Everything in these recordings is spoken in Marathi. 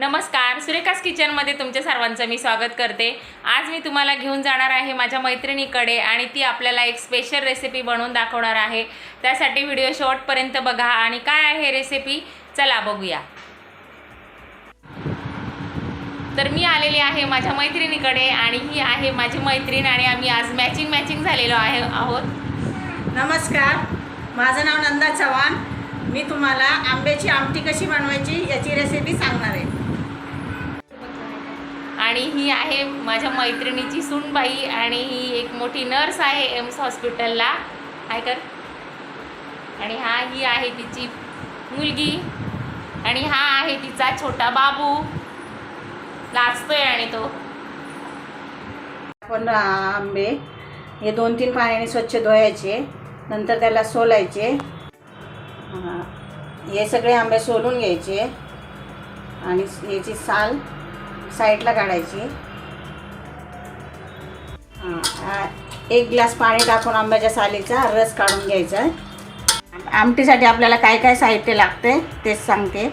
नमस्कार सुरेखास किचनमध्ये तुमच्या सर्वांचं मी स्वागत करते. आज मी तुम्हाला घेऊन जाणार आहे माझ्या मैत्रिणीकडे आणि ती आपल्याला एक स्पेशल रेसिपी बनवून दाखवणार आहे. त्यासाठी व्हिडिओ शॉर्टपर्यंत बघा आणि काय आहे रेसिपी चला बघूया. तर मी आलेली आहे माझ्या मैत्रिणीकडे आणि ही आहे माझी मैत्रीण आणि आम्ही आज मॅचिंग मॅचिंग झालेलो आहे आहोत. नमस्कार माझं नाव नंदा चव्हाण. मी तुम्हाला आंब्याची आमटी कशी बनवायची याची रेसिपी सांगणार आहे. आणि ही आहे माझ्या मैत्रिणीची सुनबाई आणि ही एक मोठी नर्स आहे एम्स हॉस्पिटलला. हाय कर. आणि हा ही आहे तिची मुलगी आणि हा आहे तिचा छोटा बाबू. लाचतोय आणि तो. आपण आंबे हे दोन तीन पाण्याने स्वच्छ धुवायचे नंतर त्याला सोलायचे. हे सगळे आंबे सोलून घ्यायचे. आणि याची साल साईडला काढायची. एक ग्लास पाणी टाकून आंब्याच्या सालीचा रस काढून घ्यायचा. आमटीसाठी आपल्याला काय काय साहित्य लागते तेच सांगते.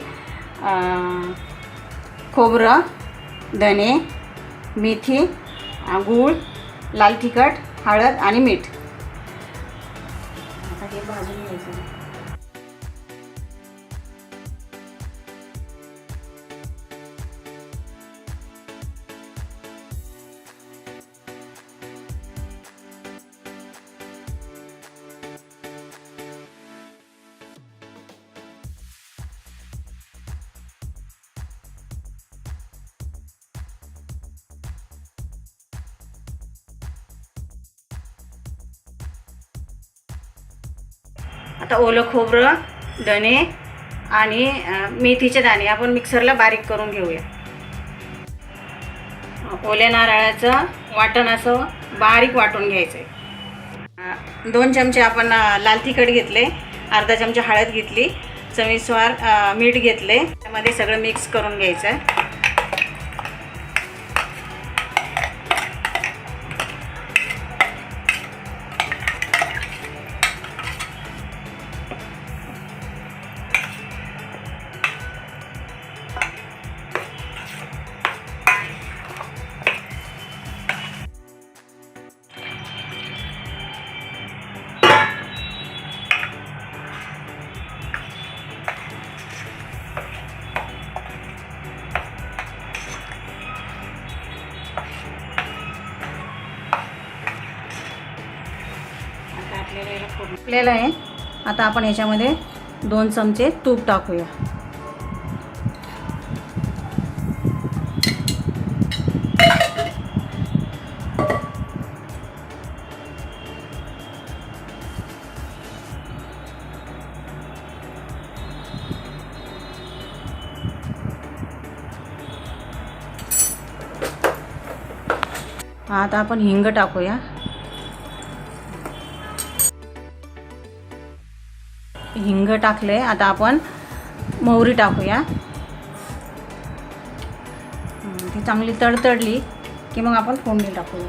खोबरं धने मेथी गूळ लाल तिखट हळद आणि मीठ. आता हे भाजून घ्यायचं. आता ओलं खोबरं धणे आणि मेथीचे दाणे आपण मिक्सरला बारीक करून घेऊया. ओल्या नारळाचं वाटण असं बारीक वाटून घ्यायचं आहे दोन चमचे आपण लाल तिखट घेतले अर्धा चमचा हळद घेतली चवीस्वार मीठ घेतले त्यामध्ये सगळं मिक्स करून घ्यायचं आहे आपल्याला आहे. आता आपण याच्यामध्ये दोन चमचे तूप टाकूया. आता आपण हिंग टाकूया. हिंग टाकले. आता आपण मोहरी टाकूया. ती चांगली तडतडली की मग आपण फोडणी टाकूया.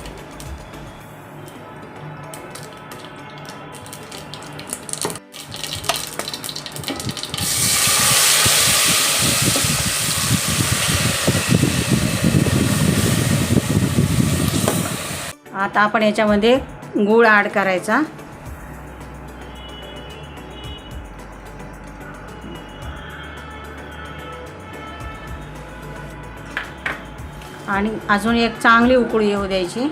आता आपण याच्यामध्ये गूळ ॲड करायचा. आणि अजून एक चांगली उकळी येऊ द्यायची.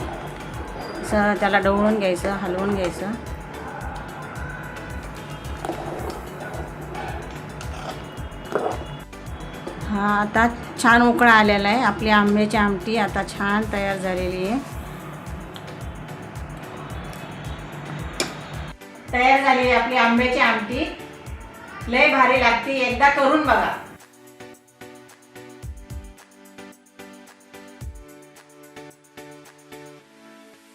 असं त्याला ढवळून घ्यायचं हलवून घ्यायचं. हा आता छान उकळा आलेला आहे. आपली आंब्याची आमटी आता छान तयार झालेली आहे. तयार झालेली आहे आपली आंब्याची आमटी. लय भारी लागते. एकदा करून बघा.